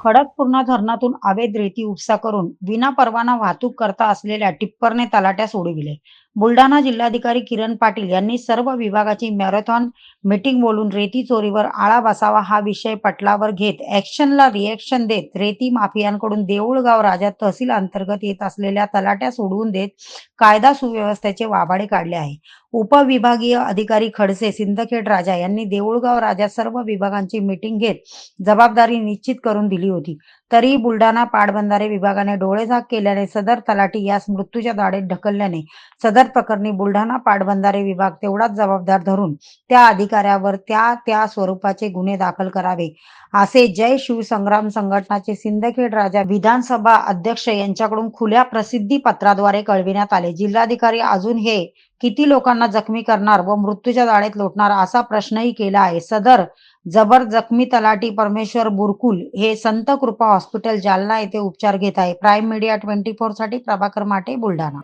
खडकपूर्णा धरणातून अवैध रेती उपसा करून विनापरवाना वाहतूक करता असलेल्या टिप्परने तलाट्यास उडविले बुलढाणा जिल्हाधिकारी किरण पाटील यांनी सर्व विभागाची मॅरेथॉन मीटिंग बोलून रेती चोरीवर आळा बसावा हा विषय पटलावर घेत ऍक्शनला रिएक्शन देत रेती माफियांकडून देऊळगाव राजा तहसील अंतर्गत येत असलेल्या तलाट्या सोडवून देत कायदा सुव्यवस्थेचे वाभाडे काढले आहे. उपविभागीय अधिकारी खडसे सिंदखेड राजा यांनी देऊळगाव राजा सर्व विभागांची मीटिंग घेत जबाबदारी निश्चित करून दिली होती. तरी बुलढाणा पाटबंधारे विभागाने डोळेझाक केल्याने सदर तलाठी यास मृत्यूच्या दाढेत ढकलल्याने सदर प्रकरणी बुलढाणा पाटबंधारे विभाग तेवढाच जबाबदार धरून त्या अधिकाऱ्यावर त्या त्या स्वरूपाचे गुन्हे दाखल करावे. असे जय शिवसंग्राम संघटनाचे सिंदखेड राजा विधानसभा अध्यक्ष यांच्याकडून खुल्या प्रसिद्धी पत्राद्वारे कळविण्यात आले. जिल्हाधिकारी अजून हे किती लोकांना जखमी करणार व मृत्यूच्या जाळेत लोटणार असा प्रश्नही केला आहे. सदर जबर जखमी तलाटी परमेश्वर बुरकुल हे संत कृपा हॉस्पिटल जालना येथे उपचार घेत आहे. प्राईम मीडिया ट्वेंटी फोरसाठी प्रभाकर माटे बुलढाणा.